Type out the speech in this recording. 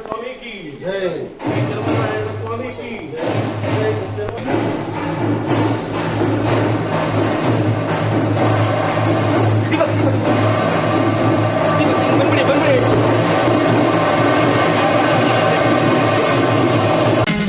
स्वामी की जय